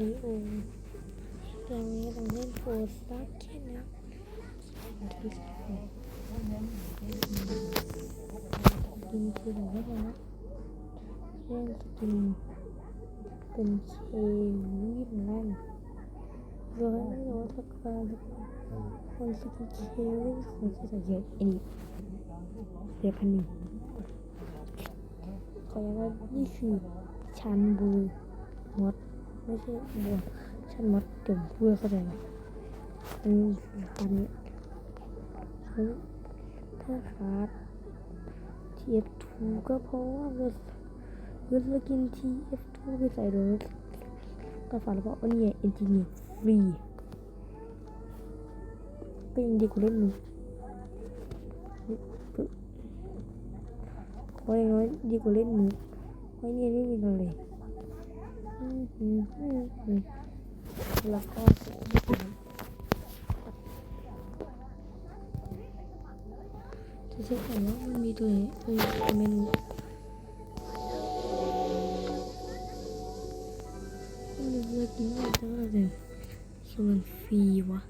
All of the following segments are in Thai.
ลีโอตรงนี้ต้องเล่นโฟร์ซักแค่นั้นที่สองกินคือหนูไม่พอนะเล่นสกินเป็นเควินนั่นโดยไม่รู้ว่าทักการหรือเปล่าคนสกินเควินของที่จะเยอะอันนี้เดือนพันหนึ่งขอย้ำว่านี่คือชันบูมด ไม่ใช่บัวชันมดเดี๋ยวพูดเข้าใจไหมอันนี้คืออันนี้ซึ่งถ้าขาด TF2 ก็เพราะว่าเราเราสกิน TF2 ไปใส่โดยก็ฝันว่าอันนี้เอนจิเนียร์ฟรีก็ยังดีกว่าเล่นมือเพราะอย่างน้อยดีกว่าเล่นมือเพราะเนี่ยไม่มีอะไร แล้วก็จะเช็คก่อนว่ามันมีตัวไหนตัวไหนเมนูมันเลือกกินอะไรก็ได้แต่ส่วนฟรีวะ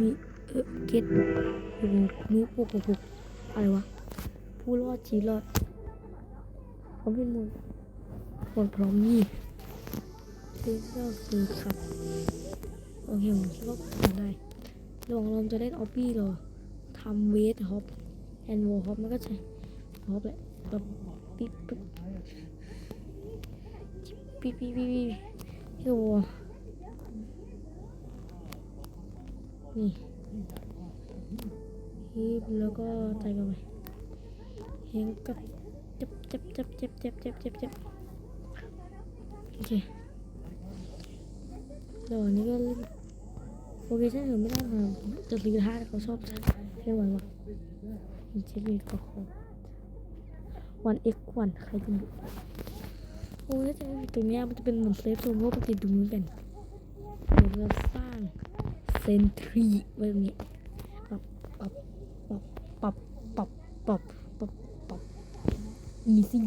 มีเออเก็ต โอ้โหมีโอ้โหโอ้โหอะไรวะ ผู้รอดชีรอดเขาเป็นมดหมดพร้อมนี่คือก็คือครับโอเคผมคิดว่าทำได้ระหว่างเราจะเล่นออฟฟี่เราทำเวทฮอปแอนด์วอลฮอปมันก็ใช่ฮอปแหละแบบปิ๊บปิ๊บปิ๊บปิ๊บปิ๊บปิ๊บโอ้นี่ ฮิบแล้วก็ใส่เข้าไปเฮงกับจับจับจับจับจับจับจับจับโอเคแล้วอันนี้ก็โอเคใช่เหรอไม่ได้ค่ะจะรีท่าเขาชอบใช้เล่นวันวะมีเช็คมีก็ขอวันเอ็กวันใครจะดูโอ้ยแต่ตรงนี้มันจะเป็นเหมือนเซฟโซนเพราะปกติดูเหมือนกันเดี๋ยวเราสร้างเซนทรีไว้ตรงนี้ีซี่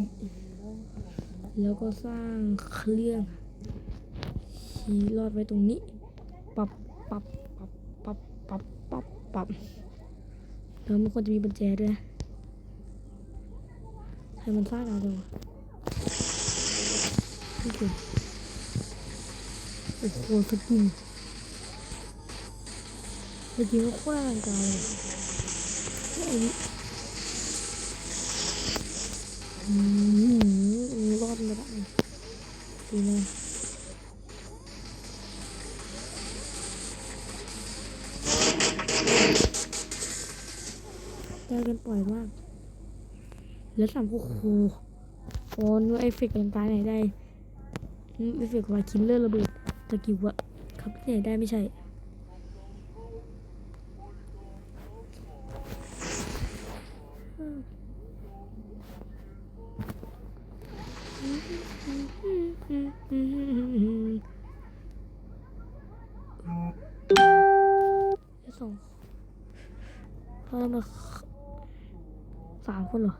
แล้วก็สร้างเครื่องชีรอดไว้ตรงนี้ ปับปับปับปับปับปับปับแล้วมันควรจะมีกุญแจด้วยใครมันสร้างอะไรวะนี่คือโอ้โหสกินสกินก็โคตรอลังการเลยไอ้นี่อืม รอดมาได้ดีนะเจอกันปล่อยมาก แล้วสามโอ้โหโอ้นูเอฟเฟกต์ต่างๆไหนได้เอฟเฟกต์ว่าคิลเลอร์ระเบิดตะกี้วะครับที่ไหนได้ไม่ใช่ สองพอเรามาสามคนเหรอ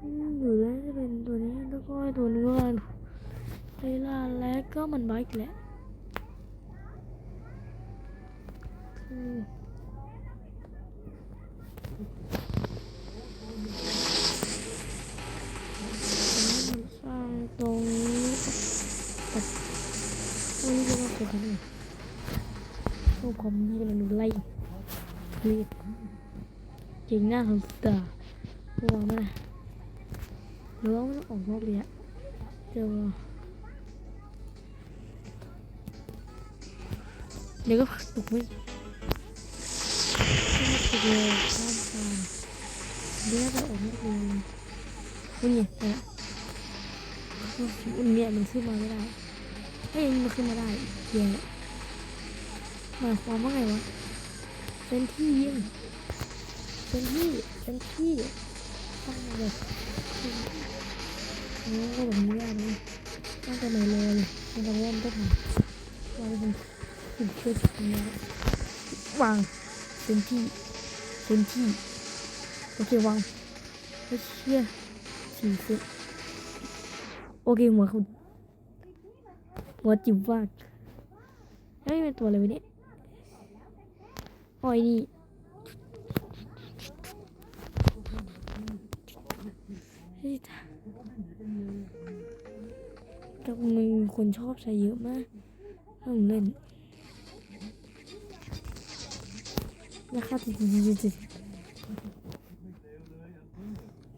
อือยู่แล้วจะเป็นตัวนี้แล้วก็ตัวนี้ก็กันเวลาแล้วก็มันบ้าอีกแหละอื เก่งหน้าของตาร์พวกมันนะรือว่ามันออกนอกเลยอะเดี๋ยวรอเดี๋ยวก็ตกไม่ตกเลยข้ามทางเดี๋ยวจะออกนอกเลยวันนี้เนี่ยวันเนี้มันขึ้นมาไม่ได้เฮ้ยมันขึ้นมาได้เยวหมายความว่าไงวะเป็นที่ยิง เป็นที่เป็นที่ตั้งเลยโอ้ก็แบบนี้อะนี่ตั้งแต่ไหนเลยตั้งแต่แรกก็ทำวางเป็นสิ่งเชื่อถือนี้วางเซนที่เซนที่โอเควางไอ้เชี่ยสี่เซนโอเคหัวเขาหัวจิ๋วมากแล้วนี่เป็นตัวอะไรวะเนี่ยอ๋อนี่เฮ้ยตา กับมึงคนชอบใช้เยอะมากถ้ามึงเล่นราคาจริงๆจริงๆ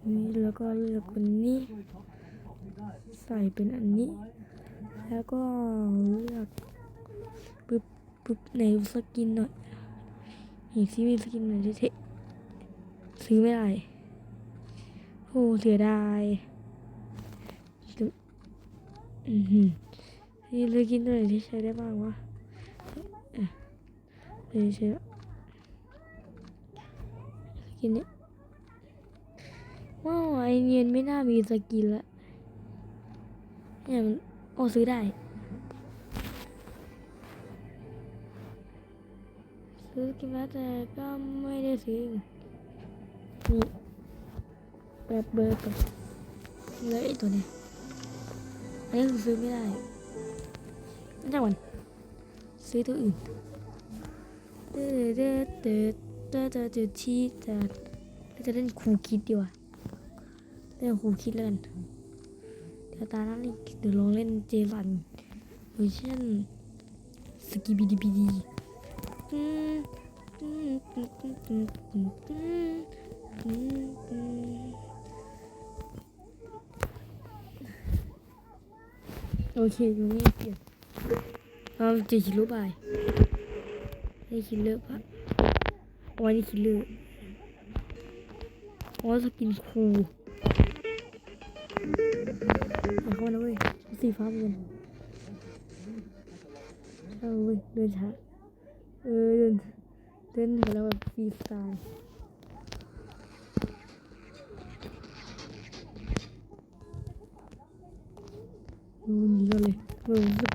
นี่แล้วก็เลือกคนนี้ ใส่เป็นอันนี้ แล้วก็เลือกปึ๊บปึ๊บไหนสกินหน่อยเห็นซิมีสกินหนที่เท่ซื้อไม่ได้ โอ้เสียดายอือหือนี่สกินตัวไหนที่ใช้ได้บ้างวะเอ๊ะเดี๋ยใช้กินเนี่ยว้าวไอเนียนไม่น่ามีสกินละเนี่ยมันโอ้ซื้อได้ ซื้อกินมาแต่ก็ไม่ได้ซื้อนี่ แบบเบอร์กับเลือไอตัวเนี้ยอันนี้คือซื้อไม่ได้ไม่ใช่วันซื้อตัวอื่นเด้อเด้อเดเจอที่จะจะเล่นคูคิดดีกว่าเล่นคูคิดเล่นเดี๋ยวตาหน้านี่เดี๋ยวลองเล่นเจสันเวอร์ชันสกีบีดีบีดี โอเคยังไม่เปลี่ยนเอาจอคิโลบายให้คิลเลอร์ปะโอ้ยนี่คิลเลอร์โอ้ยสกินคูเข้ามานะเว้ยสีฟ้าเหมือนกันเอาเว้ยเดินช้าเออเดินเดินไปแล้วแบบฟรีสไตล์ ดูหนีก่อนเลยเออรู้สึก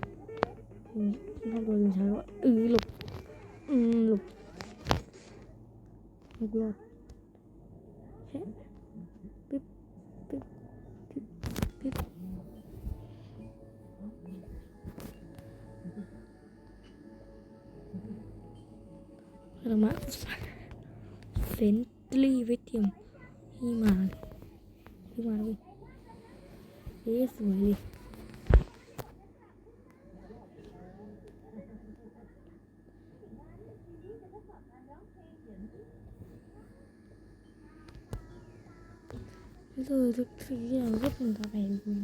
อืมทำตัวเดินช้าว่ะเออหลบอืมหลบลูกรอดแค่ปึ๊บปึ๊บปึ๊บปึ๊บเรามาเซนตรีว้เตรียมนี่มานี่มาเลยเอ๊ะสวยเลยทุกสิ่งอย่างก็เป็นกาแฟจริง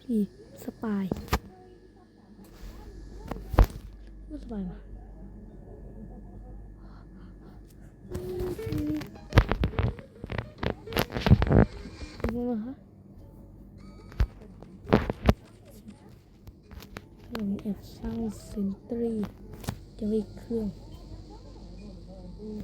พี่สปายไม่สบายว่ะยังไงวะฮะเราแอบ สร้างเซนตรีจะอีเครื่องอืม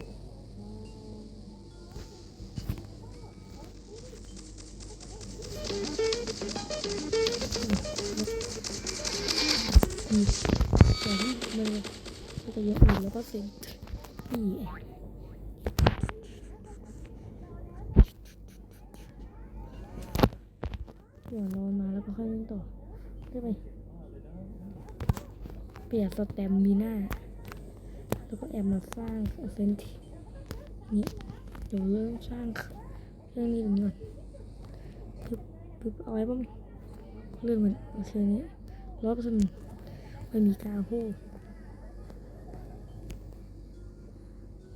แต่ที่มันมันจะเยอะอยู่แล้วก็เซ็นนี่เดี๋ยวนอนมาแล้วก็ค่อยเล่นต่อได้ไหม เปลี่ยนสแตมมีหน้า แล้วก็แอบมาสร้างเซนทีนี่เดี๋ยวเริ่มสร้างเรื่องนี้ตรงนี้ก่อนปึ๊บปึ๊บเอาไว้บ้างเรื่องมันโอเคนี้ร้อยเปอร์เซ็นต์มันมีกาโฮ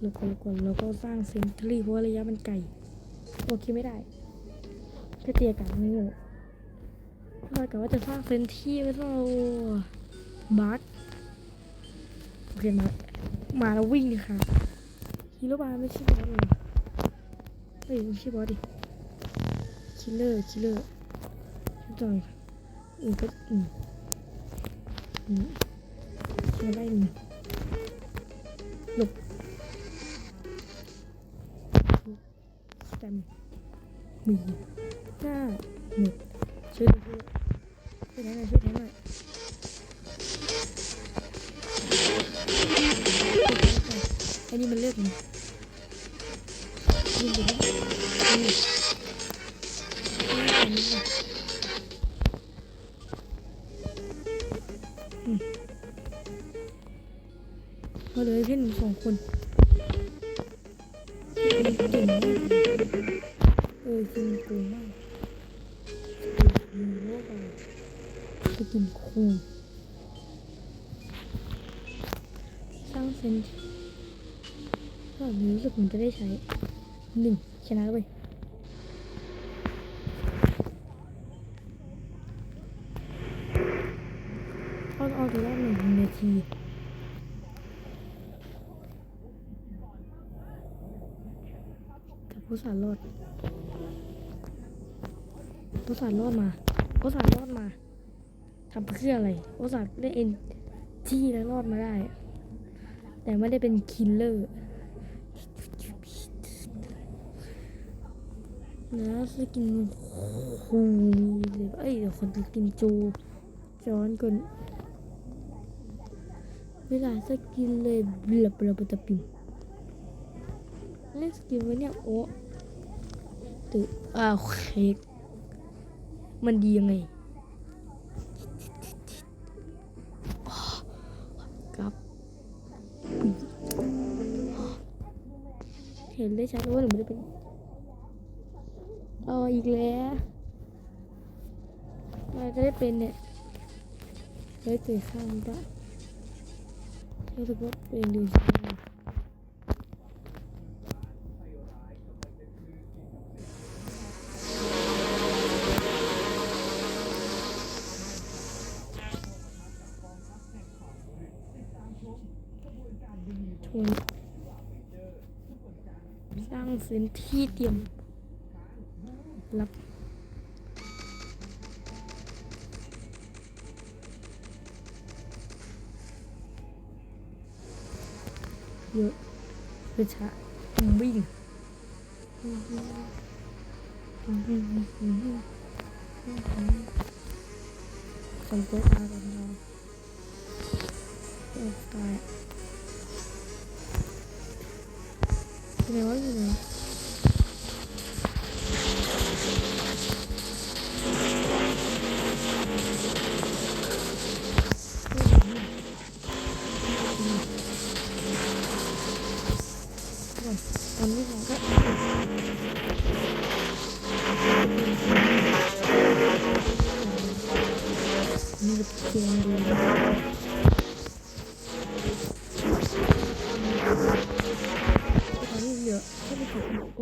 แล้วก็แล้วก็แล้วก็สร้างเซนทรีเพราะระยะมันไกลโอเคไม่ได้ก็เตียกันไม่โง่ถ้าเกิดว่าจะสร้างเซนที่ไม่ต้องเอาบัค เคมา มาแล้ววิ่งดิค่ะฮีโร่บาไม่ใช่บอสเลยเฮ้ยไม่ใช่บอสดิคิลเลอร์คิลเลอร์จอยอือก็อืมอืมไม่ได้หนึ่งหลบแตมมีหน้าหมดช่วยดูด้วยช่วยแทนหน่อยช่วยแทนหน่อย อ้นี่มันเลือกยิงไปดิยิงดิยิงไปดิอืมเอาเลยเพื่อนสองคน ได้ใช้หนึ่งชนะแล้วเว้ยเอาเอาตัวรอดหนึ่งนาทีแต่ผู้สารรอดผู้สารรอดมาผู้สารรอดมาทำเพื่ออะไรผู้สารได้เอ็นที่แล้วรอดมาได้ แต่ไม่ได้เป็นคิลเลอร์ นะสกินคูเลยเอ้ยเดี๋ยวคนสกินจูย้อนก่อนเวลาสกินเลยบลับลับตะปิมเล่นสกินไว้เนี่ยโอ้ตืออ่าโอเคมันดียังไงครับเห็นได้ชัดว่าหนูไม่ได้เป็น เอาอีกแล้วมันจะได้เป็นเนี่ยเฮ้ยเตะข้ามปะรู้สึกว่าตัวเองดูใช่ไหมชวนสร้างพื้นที่เตรียม รับเยอะประชาวิ่งคอนโท ตอนนี้เหลือแค่ไม่ถึงโ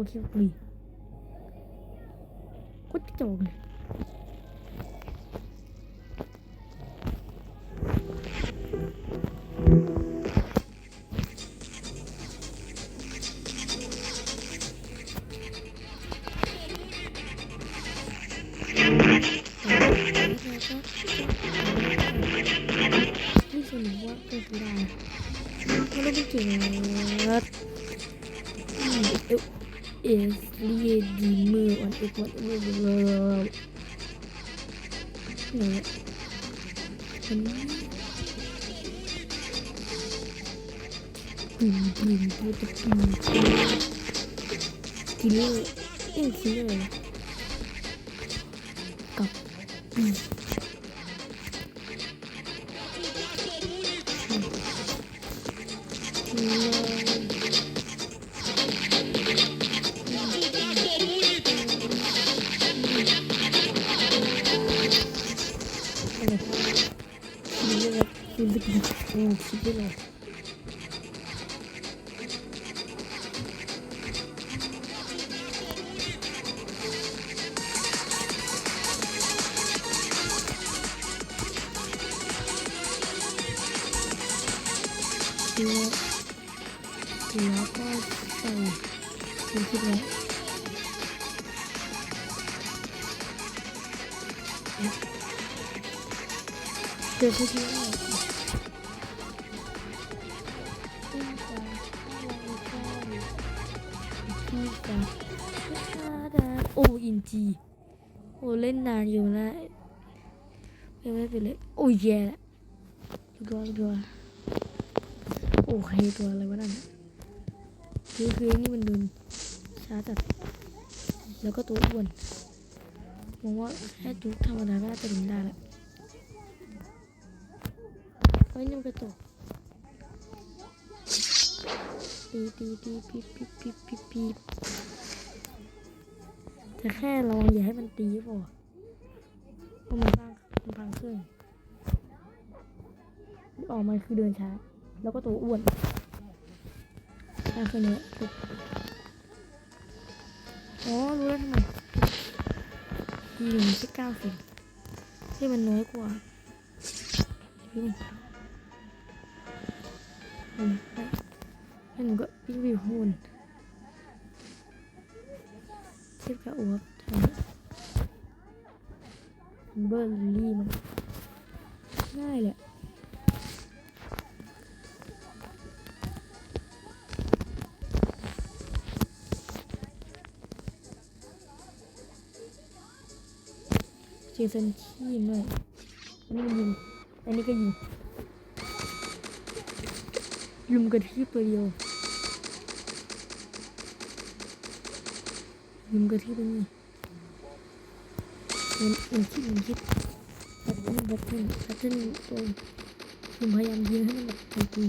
ปิ่มปิ่มปิ่ เจอที่ที่ว่าที่จะที่จะโอ้อินจีโอ้เล่นนานอยู่นะยังไม่ได้ปิดเลยโอ้ยแย่ละตัวตัวโอ้เคตัวอะไรวะนั่นน่ะคือคือนี่มันโดนช้าจัดแล้วก็ตัวอ้วน มองว่าแค่จุกธรรมดาก็จะดึงได้แหละเฮ้ยนี่มันกระจกตีตีตีปีบปีบปีบปีบปีบแต่แค่ระวังอย่าให้มันตีพอเพราะมันพังมันพังเครื่องที่ออกมาคือเดินช้า แล้วก็ตัวอ้วนพังเครื่อเนี้ยอ๋อรู้แล้วทำไม ยิงที่เก้าสิบที่มันน้อยกว่าพี่หนึ่งแล้วหนูก็วิ่งวิวหุ่นเทียบกับอวบเบอร์ลี่มันง่ายแหละ เจสันขี้หน่อยอันนี้มันยิง อันนี้ก็ยิงยุมกระทืบตัวเดียวยุมกระทืบตัวนี้มันมันคิดมันคิดแพทเทิร์นแพทเทิร์นแพทเทิร์นตัวยุมพยายามยิงให้มันแบบตุย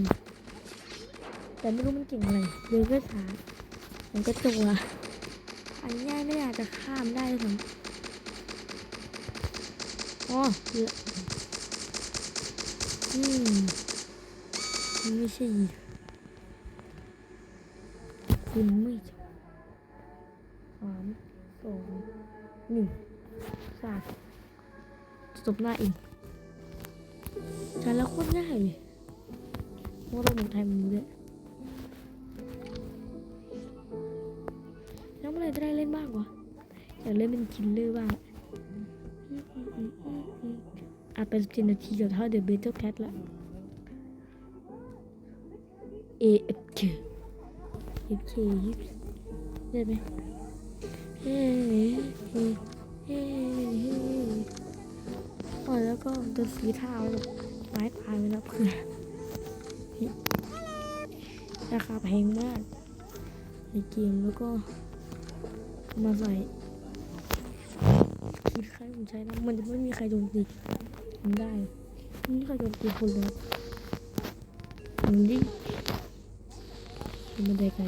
ๆแต่ไม่รู้มันเก่งอะไรเดินก็ช้ามันก็จัวอันง่ายไม่อยากจะข้ามได้เลยผม อ๋อเลืออืมมันไม่ใช่คุณไม่ใช่สามสองหนึ่งสามจบหน้าเองใช้แล้วโคตรง่ายเลยเพราเราหมดไทยมันรู้ด้วยแล้วเมื่อไรจะได้เล่นบ้างวะอยากเล่นเป็นคิลเลอร์บ้าง อะเป็นสินาทีกับเท่าเดอะเบเตอร์แคทละ A F K F K ยี่สิบได้ไหมเฮ้เฮ้เฮ้เฮ้อ๋อแล้วก็ตัวสีเทาไม้ตายไปแล้วเพื่อนราคาแพงมากในเกมแล้วก็มาใส่คิดใครผมใช้นะมันจะไม่มีใครโดนตี ทำได้ นี่เขาโดนตีคนแล้วมันดิมันได้ไกล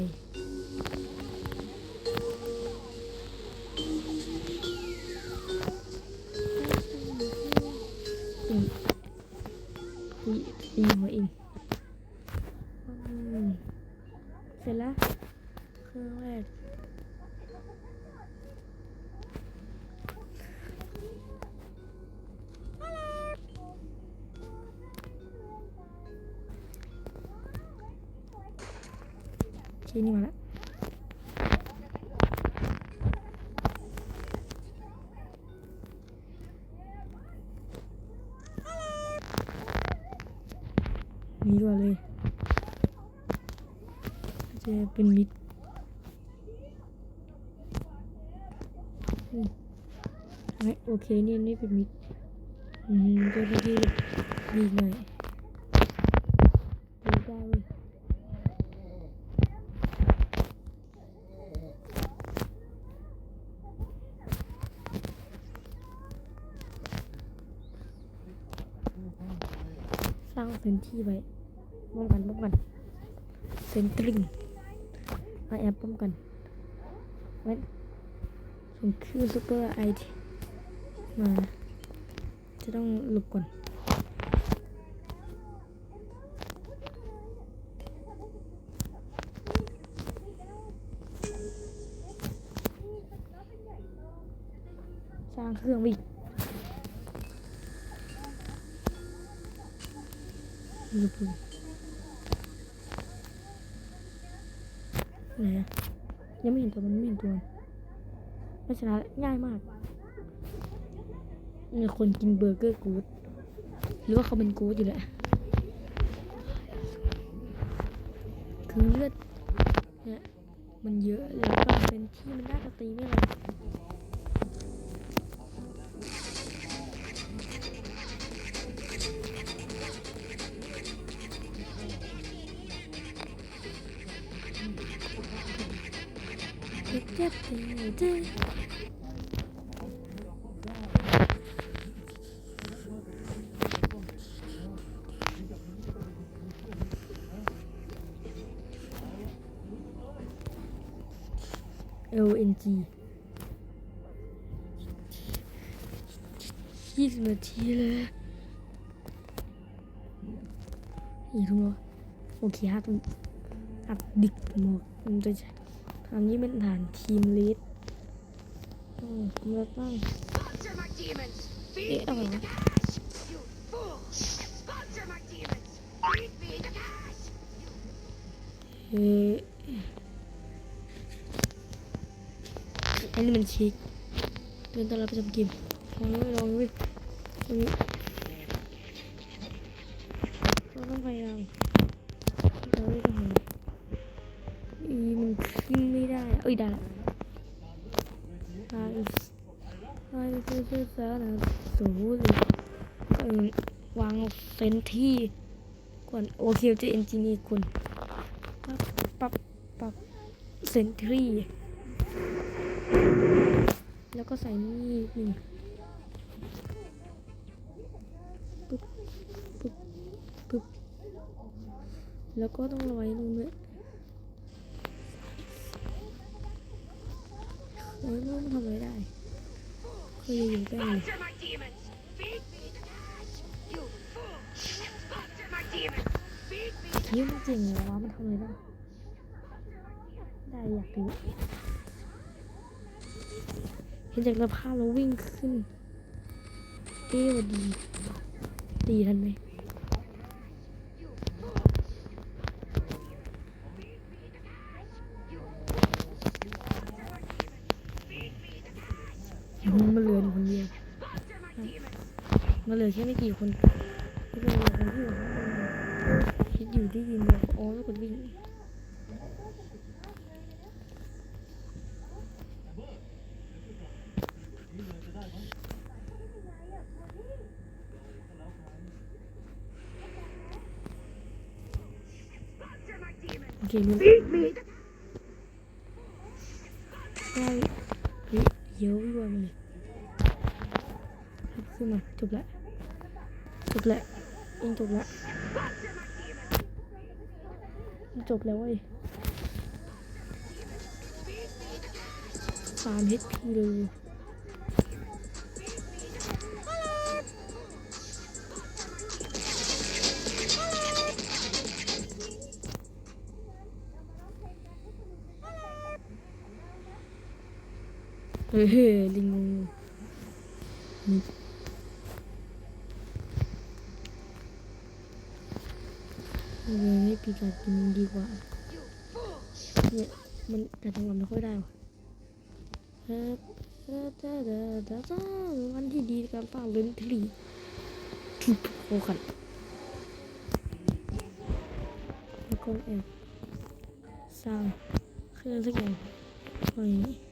เป็นมิดไม่โอเคเนี่ยนี่เป็นมิดอืมเจ้าหน้าที่ดีหน่อยดีได้เว้ยสร้างพื้นที่ไว้ป้องกันป้องกันเป็นตริง มาแอบป้องกันไว้ส่งคือซูเปอร์ไอทีมา จะต้องหลบก่อน สร้างเครื่องวิลิเวอร์พูล ไหนอะยังไม่เห็นตัวมันไม่เห็นตัวไม่ชนะง่ายมากมีคนกินเบอร์เกอร์กูดหรือว่าเขาเป็นกูดอยู่แหละคือเลือดเนี่ยมันเยอะแล้วก็เป็นที่มันน่าจะตีไม่แรง เอลเอ็นจียี่สิบนาทีเลยอีกทุ่มโอเคห้าทุ่มอัดดึกหมดมันจะทำนี้เป็นฐานทีมลีดอืมเราต้อง Sponsor my demons! Feed Eh, me oh. the cash! You fool! Sponsor นี้มันชิคเดินตอนเราไปทำเกมลองด้วยลองด้วยตรงนี้เราต้องพยายามเราไม่ต้องอีมันขึ้นไม่ได้อะเอ้ยได้ละไอ้ไอ้เจ้าเจ้าสารสูเลยเออวางเซนที่ก่อนโอเคจะเอนจิเนียร์คนปั๊บปั๊บปั๊บเซนทรี แล้วก็ใส่นี่หนึ่งปึ๊บปึ๊บปึ๊บแล้วก็ต้องระไว้นู่นด้วยเอ้ยนู่นทำอะไรได้เคยอยู่ใกล้เลย Sponsor my demons! Feed me the cash! You fool! Sponsor my demons! Feed me the นี่มันจริงเหรอวะมันทำอะไรได้ ได้อยากรู้ เห็นจากสภาพเราวิ่งขึ้นเอ๊ะว่าดี ดีทันไหมมมันเหลืออยู่คนเดียวมันเหลือแค่ไม่กี่คนที่เป็นคนที่อยู่ข้างบนคิดอยู่ที่ยินเลยอ๋อแล้วกดวิ่ง เครู้ Feed me the ได้เฮ้ยเดี๋ยววิ่งมาเลยขึ้นมาจบละจบละเองจบละจบแล้วเว้ยสาม HP เลย เฮ้ยลิงงูเออให้ปีกากินดีกว่าเนี่ยมันแต่จังหวะไม่ค่อยได้ว่ะเฮ้เฮ้เฮ้เฮ้เฮ้เฮ้วันที่ดีการสร้าเลนทรีทุบโคขันแล้วก็แอบสร้างเครื่องสักอย่างอะไรอย่างนี้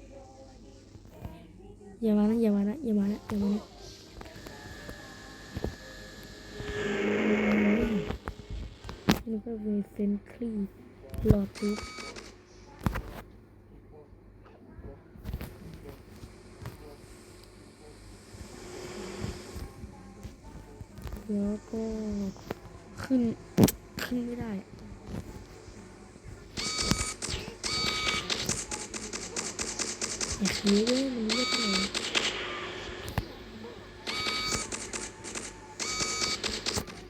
อย่ามานะอย่ามานะอย่ามานะอย่ามานะนี่ก็เป็นเซนครีหลอดปุ๊บแล้วก็ขึ้น อย่าขี้เลยมันเลือดไหล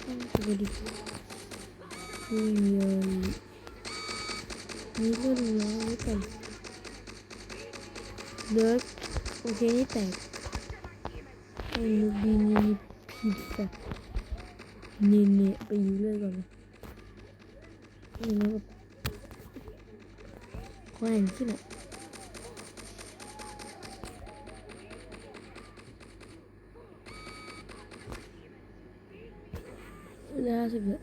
ต้อง ไปดินี่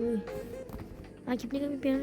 เลย